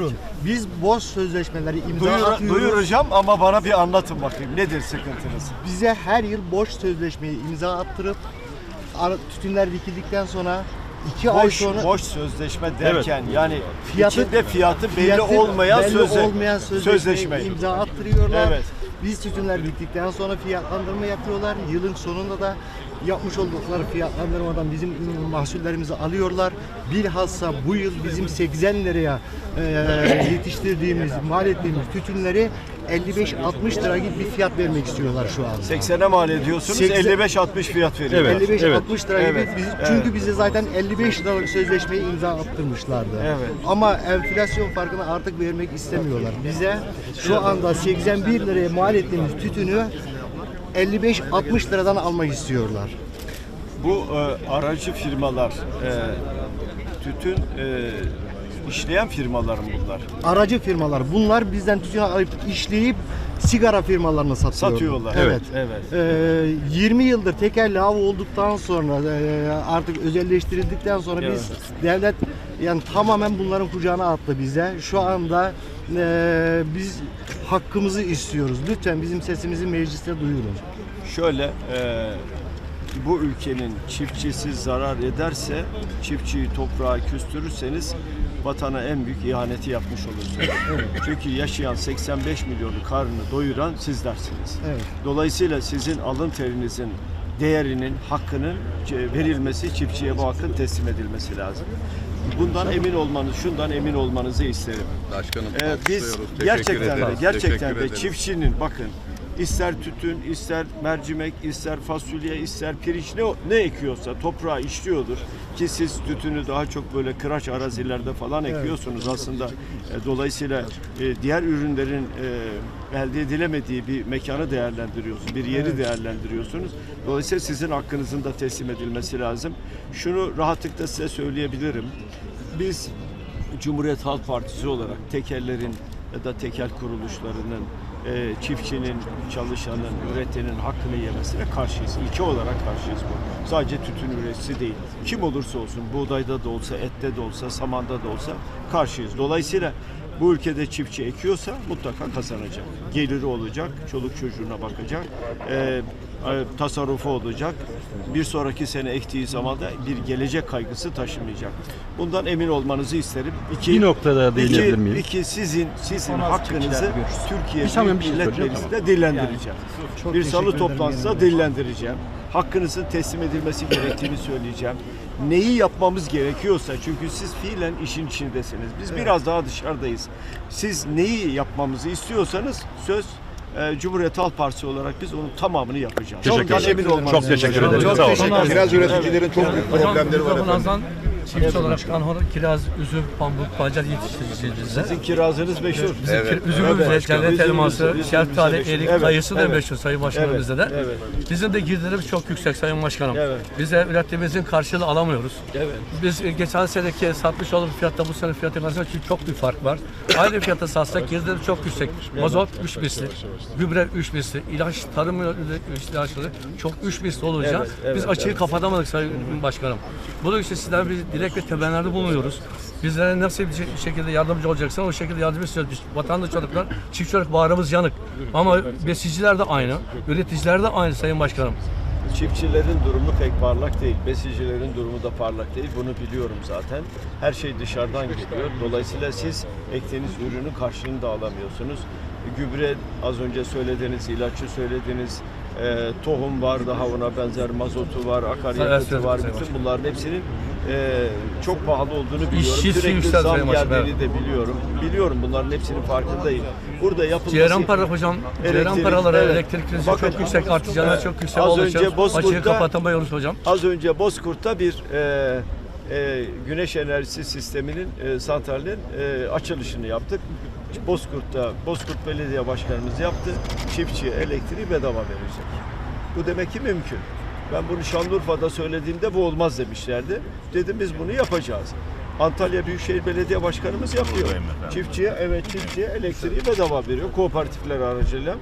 Duyurun. Biz boş sözleşmeleri imza Duyur, atıyoruz. duyuracağım ama bana bir anlatın bakayım. Nedir sıkıntınız? Bize her yıl boş sözleşmeyi imza attırıp tütünler dikildikten sonra iki ay Boş, sonra boş sözleşme derken yani Fiyatı- içinde fiyatı belli fiyatı olmayan belli sözle- olmayan sözleşmeyi sözleşme. imza attırıyorlar. Evet. Biz tütünler bittikten sonra fiyatlandırma yapıyorlar. Yılın sonunda da yapmış oldukları fiyatlandırmadan bizim mahsullerimizi alıyorlar. Bilhassa bu yıl bizim 80 liraya e, yetiştirdiğimiz, mal ettiğimiz tütünleri 55-60 lira gibi bir fiyat vermek istiyorlar şu an. 80'e mal ediyorsunuz, 80 55-60 fiyat veriyorlar. 55-60 lira gibi Evet, biz, evet. çünkü bize zaten 55 liralık sözleşmeyi imza attırmışlardı. Evet. Ama enflasyon farkını artık vermek istemiyorlar. Bize şu anda 81 liraya mal ettiğimiz tütünü 55-60 liradan almak istiyorlar. Bu e, aracı firmalar, e, tütün e, işleyen firmalar mı bunlar? Aracı firmalar bunlar bizden tütün alıp işleyip sigara firmalarına satıyor. Satıyorlar. Evet. Evet. Ee, 20 yıldır tekel lava olduktan sonra e, artık özelleştirildikten sonra Evet. biz devlet yani tamamen bunların kucağına attı bize. Şu anda e, biz hakkımızı istiyoruz. Lütfen bizim sesimizi mecliste duyurun. Şöyle, e, bu ülkenin çiftçisi zarar ederse, çiftçiyi toprağa küstürürseniz vatana en büyük ihaneti yapmış olursunuz. Çünkü yaşayan 85 milyonu karnını doyuran sizlersiniz. Evet. Dolayısıyla sizin alın terinizin değerinin, hakkının e, verilmesi, çiftçiye bu hakkın teslim edilmesi lazım. Bundan emin olmanız, şundan emin olmanızı isterim. Başkanım Ee, biz gerçekten de gerçekten de çiftçinin bakın ister tütün, ister mercimek, ister fasulye, ister pirinç ne ne ekiyorsa toprağa işliyordur ki siz tütünü daha çok böyle kıraç arazilerde falan ekiyorsunuz aslında. E, dolayısıyla e, diğer ürünlerin e, elde edilemediği bir mekanı değerlendiriyorsunuz, bir yeri değerlendiriyorsunuz. Dolayısıyla sizin hakkınızın da teslim edilmesi lazım. Şunu rahatlıkla size söyleyebilirim. Biz Cumhuriyet Halk Partisi olarak tekellerin ya da tekel kuruluşlarının, e, çiftçinin, çalışanın, üretenin hakkını yemesine karşıyız. İlke olarak karşıyız bu. Sadece tütün üreticisi değil. Kim olursa olsun, buğdayda da olsa, ette de olsa, samanda da olsa karşıyız. Dolayısıyla bu ülkede çiftçi ekiyorsa mutlaka kazanacak. Geliri olacak, çoluk çocuğuna bakacak, e, e, tasarrufu olacak. Bir sonraki sene ektiği zaman da bir gelecek kaygısı taşımayacak. Bundan emin olmanızı isterim. İki, Bir noktada değinebilir iki, miyim? iki sizin sizin hakkınızı Türkiye Bir saniye Büyük bir şey Millet. Meclisi'nde dillendireceğim. Çok bir salı toplantısında dillendireceğim. Hakkınızın teslim edilmesi gerektiğini söyleyeceğim. Neyi yapmamız gerekiyorsa çünkü siz fiilen işin içindesiniz. Biz biraz daha dışarıdayız. Siz neyi yapmamızı istiyorsanız söz e, Cumhuriyet Halk Partisi olarak biz onun tamamını yapacağız. Teşekkür Ondan ederim. Çok teşekkür ederim. Çok Sağ olun. teşekkür ederim. Kiraz üreticilerin çok büyük problemleri var efendim. Çiftçi olarak Kanhor kiraz, üzüm, pamuk, pancar yetiştiricisiyiz. Sizin kirazınız meşhur. Bizim Evet. üzümümüz, Evet. cennet elması, şeftali, erik, Evet, kayısı da evet. meşhur Sayın Başkanım Evet, de. evet. Bizim de girdilerimiz çok yüksek Sayın Başkanım. Evet. Biz de ürettiğimizin karşılığını alamıyoruz. Evet. Biz e, geçen seneki satmış olduğumuz fiyatta bu sene fiyatı arasında çünkü çok bir fark var. Aynı fiyata satsak girdileri çok yüksek. Mazot 3 misli, gübre 3 misli, ilaç, tarım ilaçları çok 3 misli olunca Evet, evet, biz açığı evet. kapatamadık Sayın Başkanım. Bunun için sizden bir dilek ve temennilerde bulunuyoruz. Bizlere nasıl bir şekilde yardımcı olacaksan o şekilde yardım istiyoruz. Biz vatandaş çocuklar, çiftçi olarak bağrımız yanık. Ama besiciler de aynı, üreticiler de aynı Sayın Başkanım. Çiftçilerin durumu pek parlak değil. Besicilerin durumu da parlak değil. Bunu biliyorum zaten. Her şey dışarıdan geliyor. Dolayısıyla siz ektiğiniz ürünün karşılığını da alamıyorsunuz. Gübre az önce söylediğiniz, ilacı söylediğiniz e, tohum var, daha ona benzer mazotu var, akaryakıtı var. Bütün bunların hepsinin e, çok pahalı olduğunu biliyorum. İşçisi Sürekli zam geldiğini de biliyorum. Biliyorum bunların hepsinin farkındayım. Burada yapılması... Ceyran para hocam, ceyran Elektrik, paraları, evet. elektrikleri Bakın, çok yüksek, artcanlar evet. çok yüksek Az önce için açığı Bozkurt'ta- kapatamıyoruz hocam. Az önce Bozkurt'ta bir e, e, güneş enerjisi sisteminin e, santralinin e, açılışını yaptık. Bozkurt'ta Bozkurt Belediye Başkanımız yaptı. Çiftçiye elektriği bedava verecek. Bu demek ki mümkün. Ben bunu Şanlıurfa'da söylediğimde bu olmaz demişlerdi. Dedim biz bunu yapacağız. Antalya Büyükşehir Belediye Başkanımız yapıyor. Çiftçiye evet çiftçiye elektriği bedava veriyor kooperatifler aracılığıyla.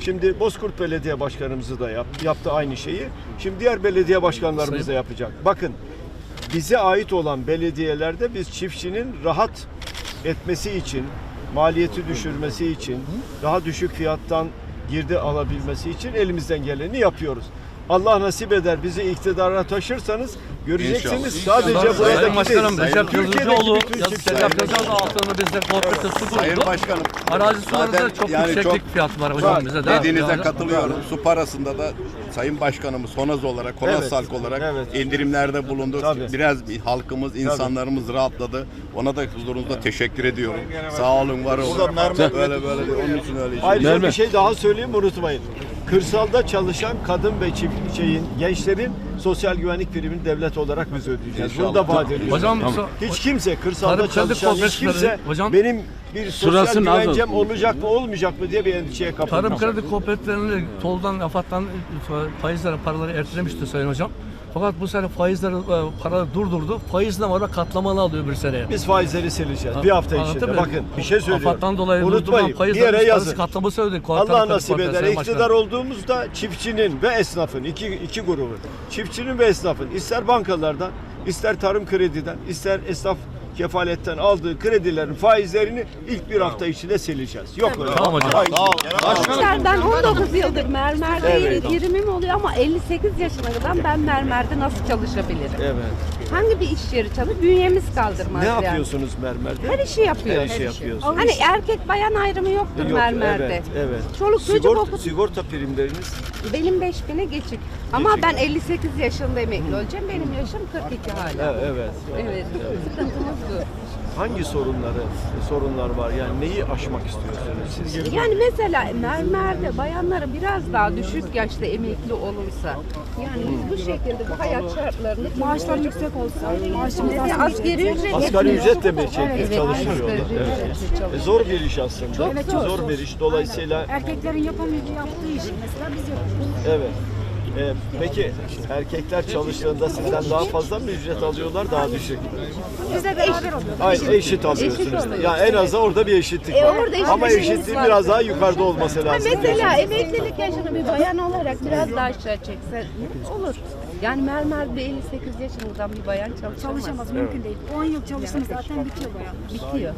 Şimdi Bozkurt Belediye Başkanımızı da yap, yaptı aynı şeyi. Şimdi diğer belediye başkanlarımız da yapacak. Bakın bize ait olan belediyelerde biz çiftçinin rahat etmesi için, maliyeti düşürmesi için, daha düşük fiyattan girdi alabilmesi için elimizden geleni yapıyoruz. Allah nasip eder bizi iktidara taşırsanız göreceksiniz İnşallah. sadece Sayın buradaki Başkanım Recep Yazıcıoğlu, Recep Yazıcıoğlu altında bizde kooperatif su Sayın kurdu. Başkanım. Arazi sularında zaten çok yani yükseklik çok fiyatı var hocam Var. bize. de. Dediğinize katılıyorum. Su parasında da Sayın Başkanımız Honaz olarak, Honaz Evet. Olarak Evet. indirimlerde bulundu. Tabii. Biraz bir halkımız, insanlarımız rahatladı. Ona da huzurunuzda teşekkür ediyorum. Sağ olun, var olun. Böyle böyle. Onun için öyle. Ayrıca bir şey daha söyleyeyim unutmayın. Kırsalda çalışan kadın ve çift şeyin, gençlerin sosyal güvenlik primini devlet olarak biz ödeyeceğiz. Bunu da vaat ediyoruz. Hocam Hiç kimse kırsalda Tarım kredi çalışan hiç kooperatifleri, kimse hocam- benim bir sosyal güvencem olacak mı olmayacak mı diye bir endişeye Tarım kapılmayacak. kredi kooperatiflerinin toldan, afattan faizleri, paraları ertelemişti Sayın Hocam. Fakat bu sene faizleri, e, para durdurdu. Faizle var katlamalı alıyor bir seneye. Biz faizleri sileceğiz bir hafta içinde. Bakın bir şey söylüyorum. Afattan dolayı Unutmayın bir yere yazın. katlaması ödedi. Allah nasip eder. İktidar olduğumuzda çiftçinin ve esnafın iki, iki grubu. Çiftçinin ve esnafın ister bankalardan, ister tarım krediden, ister esnaf kefaletten aldığı kredilerin faizlerini ilk bir hafta içinde sileceğiz. Yok öyle. Tamam hocam. Faiz. Arkadaşlar ben 19 yıldır mermerde Evet. birimim oluyor ama 58 yaşına kadar ben mermerde nasıl çalışabilirim? Evet. Hangi bir iş yeri çalışır? Bünyemiz kaldırmaz Ne yani. yapıyorsunuz mermerde? Her işi yapıyor. Her işi yapıyorsunuz. Hani erkek bayan ayrımı yoktur Yok, mermerde. Evet, evet. Çoluk çocuk sigorta, okut. sigorta primleriniz Benim 5000'e geçik. Ama ben 58 yaşında emekli olacağım. Benim yaşım 42 hala. Evet, evet. Evet. Sıkıntımız bu. Hangi sorunları sorunlar var? Yani neyi aşmak istiyorsunuz siz? Yani mesela mermerde bayanlara biraz daha düşük yaşta emekli olursa yani biz bu şekilde bu hayat şartlarını Maaşlar yüksek olsa, maaşımız Mesela asgari ücret Asgari ücretle mi şey Evet, çalıştırıyorlar? asgari Evet. ücretle E, çalışıyor. zor bir iş aslında. Evet, çok zor zor. bir iş. Dolayısıyla erkeklerin yapamayacağı yaptığı işi mesela biz yapıyoruz. evet. E, peki erkekler çalıştığında sizden daha fazla mı ücret alıyorlar, daha düşük? mü? Biz de beraber oluyoruz. Hayır, eşit alıyorsunuz. oluyor. Yani en azından orada bir eşitlik E, var. orada eşit Ama eşitlik eşitliğin var. biraz daha yukarıda olması Ha, lazım. mesela emeklilik yaşını bir bayan olarak biraz daha aşağı çekse olur. Yani mermerde 58 yaşından bir bayan çalışamaz. Çalışamaz, mümkün değil. 10 yıl çalıştım zaten bitiyor bayanlar. Bitiyor.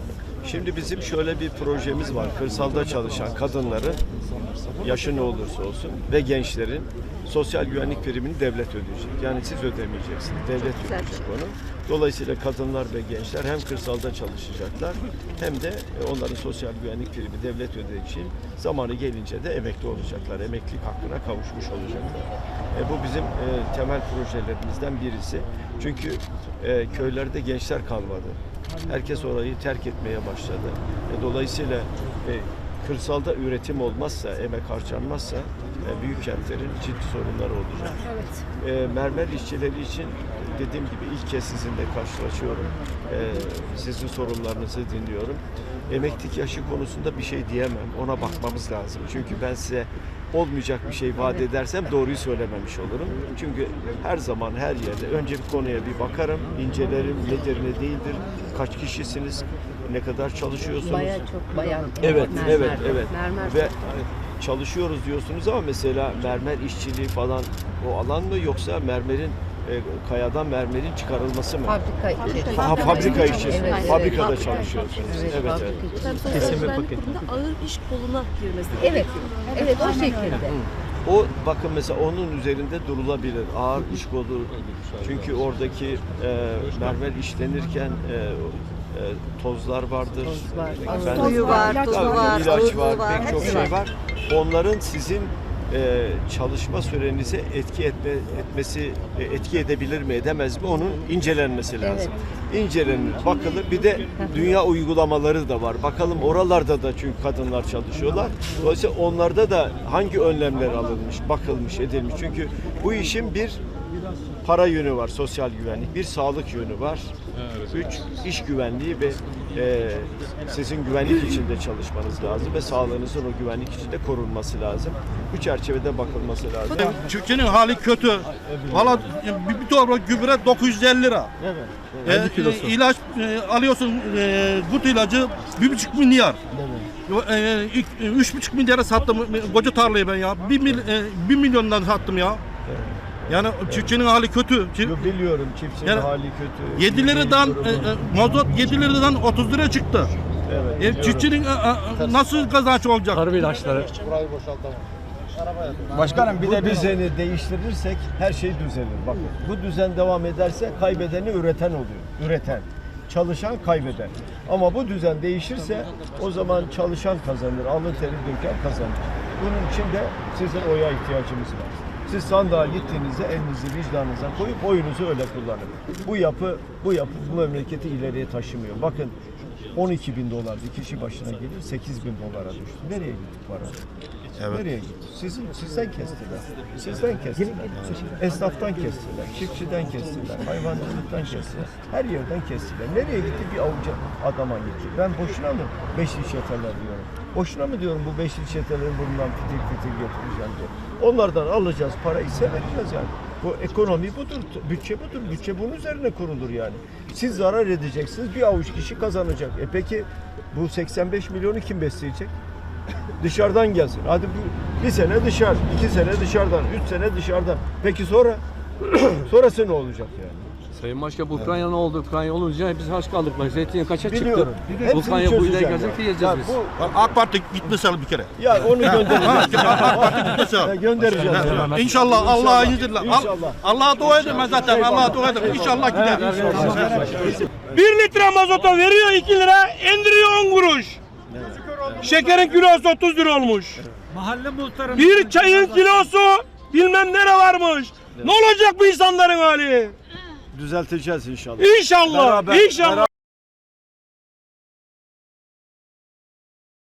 Şimdi bizim şöyle bir projemiz var. Kırsalda çalışan kadınların yaşı ne olursa olsun ve gençlerin sosyal güvenlik primini devlet ödeyecek. Yani siz ödemeyeceksiniz. Devlet ödeyecek onu. Dolayısıyla kadınlar ve gençler hem kırsalda çalışacaklar hem de e, onların sosyal güvenlik primi devlet ödeyeceği zamanı gelince de emekli olacaklar. Emeklilik hakkına kavuşmuş olacaklar. E, bu bizim e, temel projelerimizden birisi. Çünkü e, köylerde gençler kalmadı. Herkes orayı terk etmeye başladı. E, dolayısıyla e, kırsalda üretim olmazsa, emek harcanmazsa büyük kentlerin ciddi sorunları olacak. E, mermer işçileri için dediğim gibi ilk kez sizinle karşılaşıyorum. E, sizin sorunlarınızı dinliyorum. Emeklilik yaşı konusunda bir şey diyemem. Ona bakmamız lazım. Çünkü ben size olmayacak bir şey vaat edersem doğruyu söylememiş olurum. Çünkü her zaman her yerde önce bir konuya bir bakarım, incelerim nedir ne değildir, kaç kişisiniz, ne kadar çalışıyorsunuz. Bayağı çok bayan. Evet, mermer. evet, evet. Mermer Ve çalışıyoruz diyorsunuz ama mesela mermer işçiliği falan o alan mı yoksa mermerin e, kayadan mermerin çıkarılması mı? fabrika içi. Ha, fabrika işi. Evet, evet. Fabrikada Fabrika. çalışıyorsunuz. Evet, Evet, evet. fabrika. Sosyal güvenlik kurumunda ağır iş koluna girmesi Evet, evet o şekilde. O bakın mesela onun üzerinde durulabilir. Ağır iş kolu. Çünkü oradaki e, mermer işlenirken e, e, tozlar vardır. Toz var, Efendim, Suyu var, Tabii, tozu var, ilaç var, var, pek çok hepsi şey var. var. Onların sizin e, çalışma sürenize etki etme, etmesi e, etki edebilir mi edemez mi onun incelenmesi lazım. İncelenir, bakılır. Bir de dünya uygulamaları da var. Bakalım oralarda da çünkü kadınlar çalışıyorlar. Dolayısıyla onlarda da hangi önlemler alınmış, bakılmış, edilmiş. Çünkü bu işin bir para yönü var, sosyal güvenlik. Bir sağlık yönü var. Üç, iş güvenliği ve e, sizin güvenlik içinde çalışmanız lazım ve sağlığınızın o güvenlik içinde korunması lazım. Bu çerçevede bakılması lazım. Çiftçinin hali kötü. Valla bir, bir torba gübre 950 lira. Evet. E, e, ilaç e, alıyorsun e, gut ilacı bir buçuk milyar. E, ilk- e, üç buçuk milyara sattım e, koca tarlayı ben ya. Bir, mil, e, bir milyondan sattım ya. Yani çiftçinin hali kötü. Çi- Yo, Biliyorum çiftçinin Yani hali kötü. 7 liradan e, e, mazot 7 liradan 30 lira çıktı. Evet, E, biliyorum. çiftçinin e, e, nasıl kazanç olacak? Harbi ilaçları. Başkanım bir de düzeni değiştirirsek her şey düzelir. Bakın bu düzen devam ederse kaybedeni üreten oluyor. Üreten. Çalışan kaybeder. Ama bu düzen değişirse o zaman çalışan kazanır. Alın teri döken kazanır. Bunun için de sizin oya ihtiyacımız var. Siz sandığa gittiğinizde elinizi vicdanınıza koyup oyunuzu öyle kullanın. Bu yapı bu yapı bu memleketi ileriye taşımıyor. Bakın 12 bin dolar bir kişi başına gelir 8 bin dolara düştü. Nereye gitti para? Nereye gitti? Sizin, sizden kestiler. Sizden kestiler. Esnaftan kestiler. Çiftçiden kestiler. Hayvancılıktan kestiler. Her yerden kestiler. Nereye gitti? Bir avuca adama gitti. Ben boşuna mı beşli çeteler diyorum. Boşuna mı diyorum bu beşli çetelerin bundan fitil fitil getireceğim diye. Onlardan alacağız parayı ise vereceğiz yani. Bu ekonomi budur, bütçe budur. Bütçe bunun üzerine kurulur yani. Siz zarar edeceksiniz, bir avuç kişi kazanacak. E peki bu 85 milyonu kim besleyecek? Dışarıdan gelsin. Hadi bu bir sene dışarı, iki sene dışarıdan, üç sene dışarıdan. Peki sonra? Sonrası ne olacak yani? Sayın Başkan bu Ukrayna ne oldu? Ukrayna olunca biz aç kaldık. Bak zeytinyağı kaça Biliyorum. çıktı? Hepsini Ukrayna bu ya. ki yiyeceğiz biz. bu- AK Parti gitmesi bir kere. Ya onu göndereceğiz. Gitmesi Ya göndereceğiz. ya. İnşallah Allah'a. Al- İnşallah. Allah'a dua edin ben zaten. Allah'a dua edin. İnşallah gider. 1 litre mazota veriyor 2 lira, indiriyor 10 kuruş. Şekerin kilosu 30 lira olmuş. Bir çayın kilosu bilmem nere varmış. Ne olacak bu insanların hali? Düzelteceğiz inşallah. İnşallah, Beraber- inşallah.